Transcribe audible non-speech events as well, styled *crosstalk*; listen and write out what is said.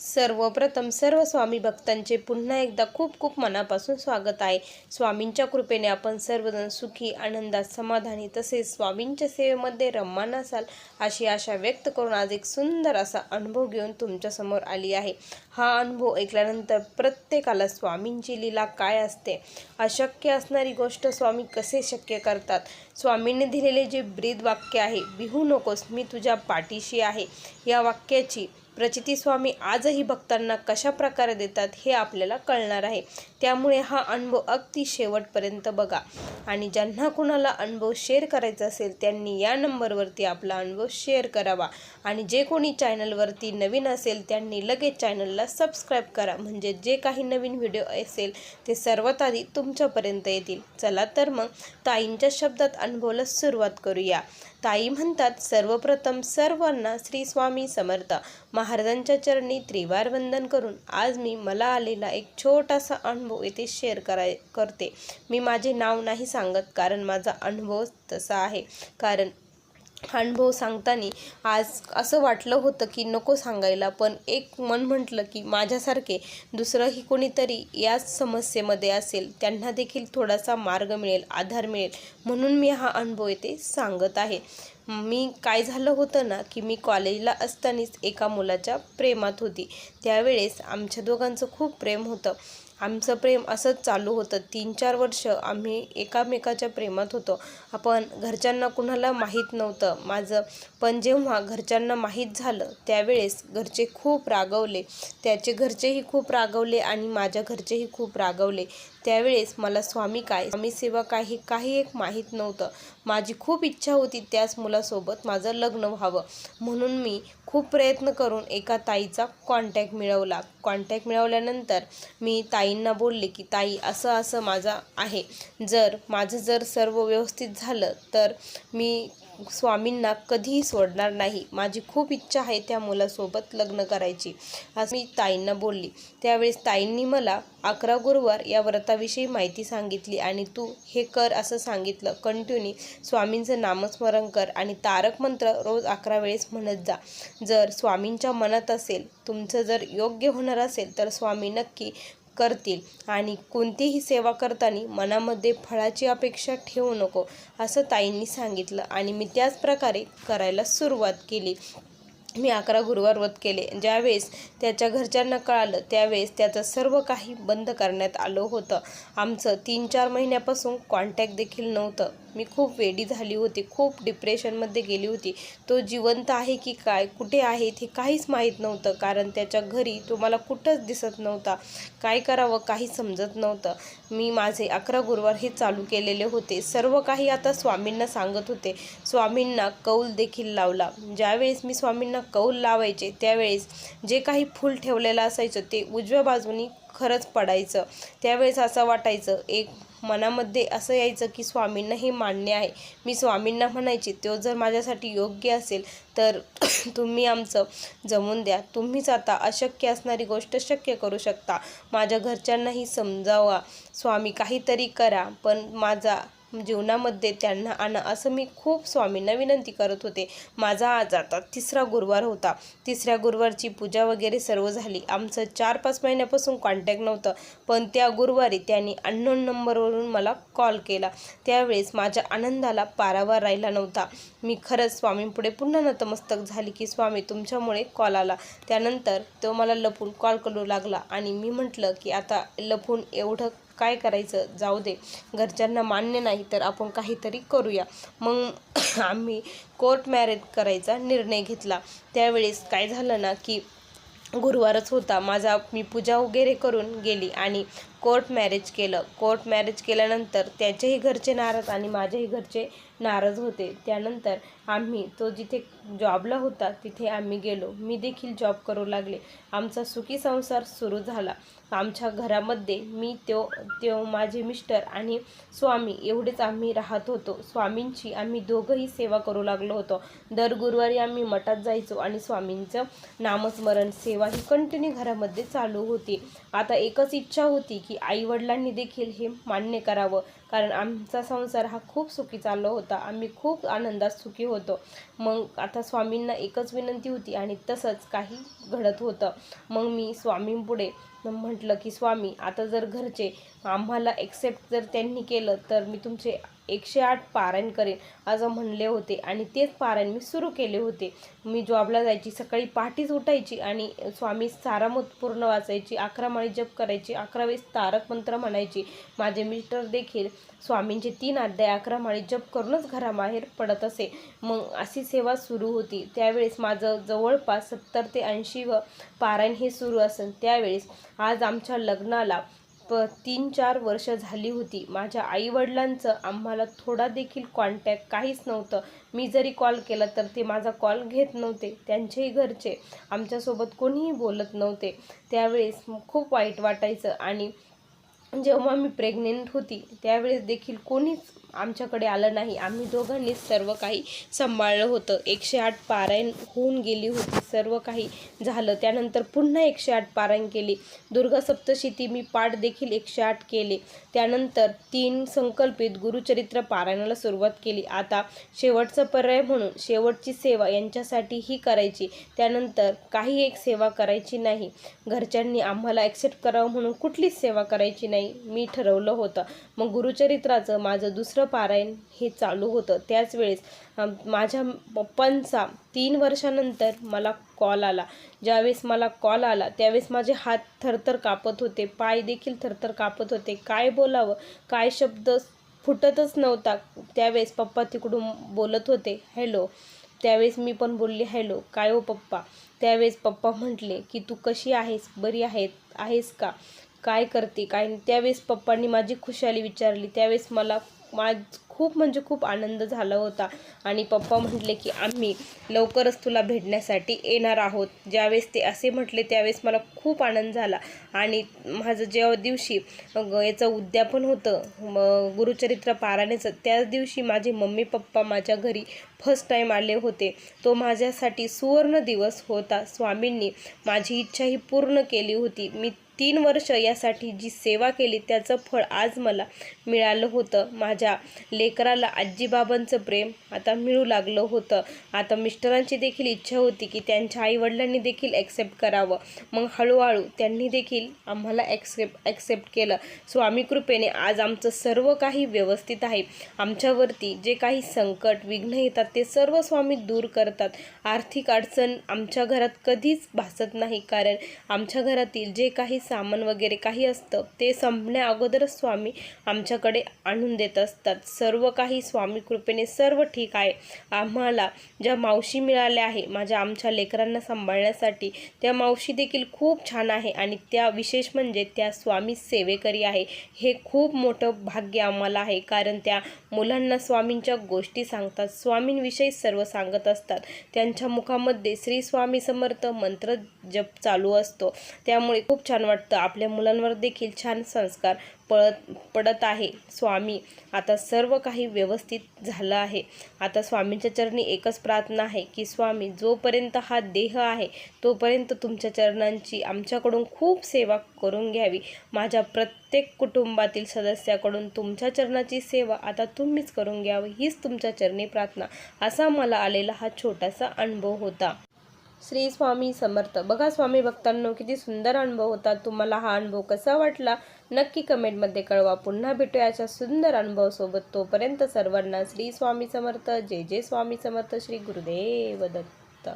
सर्वप्रथम सर्व स्वामी भक्तांचे पुन्हा एकदा खूप खूप मनापासून स्वागत आहे. स्वामींच्या कृपेने आपण सर्वजण सुखी आनंदात समाधानी तसेच स्वामींच्या सेवेमध्ये रम्मान असाल अशी आशा व्यक्त करून आज एक सुंदर असा अनुभव घेऊन तुमच्यासमोर आली आहे. हा अनुभव ऐकल्यानंतर प्रत्येकाला स्वामींची लीला काय असते? अशक्य असणारी गोष्ट स्वामी कसे शक्य करतात? स्वामींनी दिलेले जे ब्रीद वाक्य आहे बिहू नकोस मी तुझ्या पाठीशी आहे. या वाक्याची प्रचिती स्वामी आजही भक्तांना कशा प्रकारे देतात हे आपल्याला कळणार आहे. त्यामुळे हा अनुभव अगदी शेवटपर्यंत बघा. आणि ज्यांना कुणाला अनुभव शेअर करायचा असेल त्यांनी या नंबरवरती आपला अनुभव शेअर करावा. आणि जे कोणी चॅनलवरती नवीन असेल त्यांनी लगेच चॅनलला सबस्क्राईब करा. म्हणजे जे काही नवीन व्हिडिओ असेल ते सर्वात आधी तुमच्यापर्यंत येतील. चला तर मग ताईंच्या शब्दात अनुभवला सुरुवात करूया. ताई म्हणतात सर्वप्रथम सर्वांना श्री स्वामी समर्थ. महा महाराजांच्या चरणी त्रिवार वंदन करून आज मी मला आलेला एक छोटासा अनुभव येथे शेअर कराय करते. मी माझे नाव नाही सांगत कारण माझा अनुभव तसा आहे. कारण अनुभव सांगताना आज असं वाटलं होतं की नको सांगायला पण एक मन म्हटलं की माझ्यासारखे दुसरंही कोणीतरी याच समस्येमध्ये असेल त्यांना देखील थोडासा मार्ग मिळेल आधार मिळेल म्हणून मी हा अनुभव येथे सांगत आहे. मी काय झालं होतं ना की मी कॉलेजला असतानाच एका मुलाच्या प्रेमात होती. त्यावेळेस आमच्या दोघांचं खूप प्रेम होतं. आमचं प्रेम असंच चालू होतं. तीन चार वर्ष आम्ही एकामेकाच्या प्रेमात होतो. आपण घरच्यांना कुणाला माहीत नव्हतं. माझं पण जेव्हा घरच्यांना माहीत झालं त्यावेळेस घरचे खूप रागवले. त्याचे घरचेही खूप रागवले आणि माझ्या घरचेही खूप रागवले. त्यावेळेस मला स्वामी काय स्वामी सेवा काय हे काही एक माहीत नव्हतं. माझी खूप इच्छा होती त्याच मुलासोबत माझं लग्न व्हावं. म्हणून मी खूप प्रयत्न करून एका ताईचा कॉन्टॅक्ट मिळवला. कॉन्टॅक्ट मिळवल्यानंतर मी ताईंना बोलले की ताई असं असं माझा आहे. जर माझं जर सर्व व्यवस्थित झालं तर मी स्वामींना कधीही सोडणार नाही. माझी खूप इच्छा आहे त्या मुलासोबत लग्न करायची. असं मी ताईंना बोलली. त्यावेळेस ताईंनी मला अकरा गुरुवार या व्रताविषयी माहिती सांगितली आणि तू हे कर असं सांगितलं. कंटिन्यू स्वामींचं नामस्मरण कर आणि तारक मंत्र रोज अकरा वेळेस म्हणत जा. जर स्वामींच्या मनात असेल तुमचं जर योग्य होणार असेल तर स्वामी नक्की करतील. आणि कोणतीही सेवा करताना मनामध्ये फळाची अपेक्षा ठेवू नको असं ताईंनी सांगितलं. आणि मी त्याच प्रकारे करायला सुरुवात केली. मी अकरा गुरुवार व्रत केले. ज्यावेळेस त्याच्या घरच्यांना कळालं त्यावेळेस त्याचं सर्व काही बंद करण्यात आलं होतं. आमचं तीन चार महिन्यापासून कॉन्टॅक्ट देखील नव्हतं. मी खूप वेडी झाली होती खूप डिप्रेशनमध्ये गेली होती. तो जिवंत आहे की काय कुठे आहे हे काहीच माहीत नव्हतं कारण त्याच्या घरी तो मला कुठंच दिसत नव्हता. काय करावं काही समजत नव्हतं. मी माझे अकरा गुरुवार हे चालू केलेले होते. सर्व काही आता स्वामींना सांगत होते. स्वामींना कौल देखील लावला. ज्यावेळेस मी स्वामींना कौल लावायचे. त्यावेळेस जे काही फूल ठेवलेलं असायचं ते उजव्या बाजूनी खरंच पडायचं. त्यावेळेस असं वाटायचं एक मनामध्ये असं यायचं की स्वामींना हे मान्य आहे. मी स्वामींना म्हणायचे तो जर माझ्यासाठी योग्य असेल तर *clears throat* तुम्ही आमचं जमून द्या. तुम्हीच आता अशक्य असणारी गोष्ट शक्य करू शकता. माझ्या घरच्यांनाही समजावा. स्वामी काहीतरी करा पण माझा जीवनामध्ये त्यांना आणा असं मी खूप स्वामींना विनंती करत होते. माझा आज आता तिसरा गुरुवार होता. तिसऱ्या गुरुवारची पूजा वगैरे सर्व झाली. आमचं चार पाच महिन्यापासून कॉन्टॅक्ट नव्हतं. पण त्या गुरुवारी त्यांनी अननोन नंबरवरून मला कॉल केला. त्यावेळेस माझ्या आनंदाला पारावार राहिला नव्हता. मी खरंच स्वामींपुढे पुन्हा नतमस्तक झाली की स्वामी तुमच्यामुळे कॉल आला. त्यानंतर तो मला लपून कॉल करू लागला आणि मी म्हटलं की आता लपून एवढं काय करायचं जाऊ दे. घरच्यांना मान्य नाही तर आपण काहीतरी करूया. मग *clears throat* आम्ही कोर्ट मॅरेज करायचा निर्णय घेतला. त्यावेळेस काय झालं ना की गुरुवारच होता. माझा मी पूजा वगैरे करून गेली आणि कोर्ट मॅरेज केलं. कोर्ट मॅरेज केल्यानंतर त्याचेही घरचे नाराज आणि माझ्याही घरचे नाराज होते. त्यानंतर आम्ही तो जिथे जॉबला होता तिथे आम्ही गेलो. मी देखील जॉब करू लागले. आमचा सुखी संसार सुरू झाला. आमच्या घरामध्ये मी तो तो माझे मिस्टर आणि स्वामी एवढेच आम्ही राहत होतो. स्वामींची आम्ही दोघंही सेवा करू लागलो होतो. दर गुरुवारी आम्ही मठात जायचो आणि स्वामींचं नामस्मरण सेवा ही कंटिन्यू घरामध्ये चालू होती. आता एकच इच्छा होती की की आईवडिलांनी देखील हे मान्य करावं. कारण आमचा संसार हा खूप सुखी चाललो होता. आम्ही खूप आनंदात सुखी होतो. मग आता स्वामींना एकच विनंती होती आणि तसंच काही घडत होतं. मग मी स्वामींपुढे म्हटलं की स्वामी आता जर घरचे आम्हाला एक्सेप्ट जर त्यांनी केलं तर मी तुमचे एकशे आठ पारायण करेन असं म्हणले होते. आणि तेच पारायण मी सुरू केले होते. मी जॉबला जायची सकाळी पहाटीच उठायची आणि स्वामी सारामत पूर्ण वाचायची अकरा माळी जप करायची अकरा वेळेस तारक मंत्र म्हणायची. माझे मिस्टर देखील स्वामींचे तीन अध्याय अकरा माळी जप करूनच घराबाहेर पडत असे. मग अशी सेवा सुरू होती. त्यावेळेस माझं जवळपास सत्तर ते ऐंशी व पारायण हे सुरू असेल त्यावेळेस आज आमच्या लग्नाला प तीन चार वर्ष झाली होती. माझ्या आईवडिलांचं आम्हाला थोडा देखील कॉन्टॅक्ट काहीच नव्हतं. मी जरी कॉल केला तर ते माझा कॉल घेत नव्हते. त्यांचेही घरचे आमच्यासोबत कोणीही बोलत नव्हते. त्यावेळेस खूप वाईट वाटायचं आणि जेव्हा मी प्रेग्नेंट होती त्यावेळेस देखील कोणीच आमच्याकडे आलं नाही. आम्ही दोघांनीच सर्व काही सांभाळलं होतं. एकशे आठ पारायण होऊन गेली होती. सर्व काही झालं. त्यानंतर पुन्हा एकशे आठ पारायण केली. दुर्गा सप्तशती मी पाठ देखील एकशे आठ केले. त्यानंतर तीन संकल्पित गुरुचरित्र पारायणाला सुरुवात केली. आता शेवटचा पर्याय म्हणून शेवटची सेवा यांच्यासाठी ही करायची. त्यानंतर काही एक सेवा करायची नाही. घरच्यांनी आम्हाला ॲक्सेप्ट करावं म्हणून कुठलीच सेवा करायची नाही. मी ठरवलं होतं. मग गुरुचरित्राचं माझं दुसरं पारायण हे चालू होतं. त्याच वेळेस माझ्या पप्पांचा तीन वर्षानंतर मला कॉल आला. ज्यावेळेस मला कॉल आला त्यावेळेस माझे हात थरथर कापत होते. पाय देखील थरथर कापत होते. काय बोलावं? काय शब्द फुटतच नव्हता. त्यावेळेस पप्पा तिकडून बोलत होते हॅलो. त्यावेळेस मी पण बोलले हॅलो. काय हो पप्पा? त्यावेळेस पप्पा म्हटले की तू कशी आहेस? बरी आहेत आहेस का? काय करते? काय त्यावेळेस पप्पांनी माझी खुशाली विचारली. त्यावेळेस मला माझ खूप म्हणजे खूप आनंद झाला होता. आणि पप्पा म्हटले की आम्ही लवकरच तुला भेटण्यासाठी येणार आहोत. ज्यावेळेस ते असे म्हटले त्यावेळेस मला खूप आनंद झाला. आणि माझं जेव्हा दिवशी याचं उद्यापन होतं गुरुचरित्र पारायणाचं त्याच दिवशी माझे मम्मी पप्पा माझ्या घरी फर्स्ट टाईम आले होते. तो माझ्यासाठी सुवर्ण दिवस होता. स्वामींनी माझी इच्छा ही पूर्ण केली होती. मी तीन वर्ष यासाठी जी सेवा केली त्याचं फळ आज मला मिळालं होतं. माझ्या लेकराला आजीबाबांचं प्रेम आता मिळू लागलं होतं. आता मिस्टरांची देखील इच्छा होती की त्यांच्या आईवडिलांनी देखील ॲक्सेप्ट करावं. मग हळूहळू त्यांनी देखील आम्हाला ॲक्सेप्ट ॲक्सेप्ट केलं. स्वामी कृपेने आज आमचं सर्व काही व्यवस्थित आहे. आमच्यावरती जे काही संकट विघ्न येतात ते सर्व स्वामी दूर करतात. आर्थिक अडचण आमच्या घरात कधीच भासत नाही कारण आमच्या घरातील जे काही सामान वगैरे काही असतं ते संपण्या अगोदरच स्वामी आमच्याकडे आणून देत असतात. सर्व काही स्वामी कृपेने सर्व ठीक आहे. आम्हाला ज्या मावशी मिळाल्या आहे माझ्या आमच्या लेकरांना सांभाळण्यासाठी त्या मावशी देखील खूप छान आहे आणि त्या विशेष म्हणजे त्या स्वामी सेवेकरी आहे. हे खूप मोठं भाग्य आम्हाला आहे कारण त्या मुलांना स्वामींच्या गोष्टी सांगतात स्वामींविषयी सर्व सांगत असतात. त्यांच्या मुखामध्ये श्री स्वामी समर्थ मंत्र जप चालू असतो. त्यामुळे खूप छान वाटतं. आपल्या मुलांवर देखील छान संस्कार पळत पडत आहे. स्वामी आता सर्व काही व्यवस्थित झालं आहे. आता स्वामींच्या चरणी एकच प्रार्थना आहे की स्वामी जोपर्यंत हा देह आहे तोपर्यंत तुमच्या चरणांची आमच्याकडून खूप सेवा करून घ्यावी. माझ्या प्रत्येक कुटुंबातील सदस्याकडून तुमच्या चरणाची सेवा आता तुम्हीच करून घ्यावी. हीच तुमच्या चरणी प्रार्थना. असा मला आलेला हा छोटासा अनुभव होता. श्री स्वामी समर्थ. बघा स्वामी भक्तांनो किती सुंदर अनुभव होता. तुम्हाला हा अनुभव कसा वाटला? नक्की कमेंटमध्ये कळवा. पुन्हा भेटूया अशा सुंदर अनुभवासोबत. तोपर्यंत सर्वांना श्री स्वामी समर्थ. जय जय स्वामी समर्थ. श्री गुरुदेव दत्त.